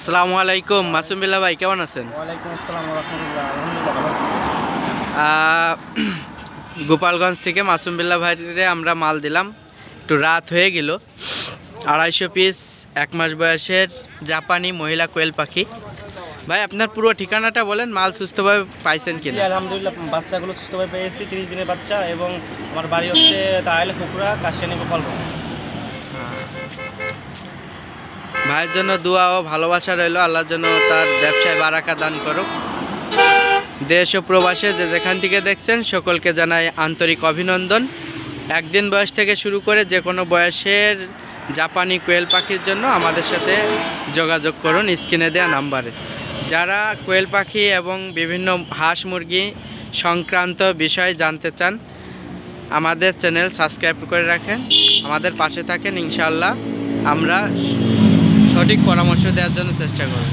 আসসালামু আলাইকুম মাসুম বিল্লাহ ভাই কেমন আছেন? গোপালগঞ্জ থেকে মাসুম বিল্লাহ ভাইরে আমরা মাল দিলাম। একটু রাত হয়ে গেল। আড়াইশো পিস এক মাস বয়সের জাপানি মহিলা কোয়েল পাখি। ভাই আপনার পুরো ঠিকানাটা বলেন মাল সুস্থভাবে পাইছেন কিনা? আলহামদুলিল্লাহ বাচ্চাগুলো সুস্থভাবে পেয়েছি তিরিশ দিনের বাচ্চা এবং আমার বাড়ি হচ্ছে তাইলে পুকুরা কাশিয়ানি গোপালগঞ্জ। ভাইয়ের জন্য দোয়া ও ভালোবাসা রইল, আল্লাহর জন্য তার ব্যবসায় বারাকা দান করুক। দেশ ও প্রবাসে যে যেখান থেকে দেখছেন, সকলকে জানাই আন্তরিক অভিনন্দন। একদিন বয়স থেকে শুরু করে যে কোনো বয়সের জাপানি কোয়েল পাখির জন্য আমাদের সাথে যোগাযোগ করুন স্ক্রিনে দেওয়া নাম্বারে। যারা কোয়েল পাখি এবং বিভিন্ন হাঁস মুরগি সংক্রান্ত বিষয় জানতে চান, আমাদের চ্যানেল সাবস্ক্রাইব করে রাখেন। আমাদের পাশে থাকেন, ইনশাআল্লাহ। আমরা সঠিক পরামর্শ দেওয়ার জন্য চেষ্টা করব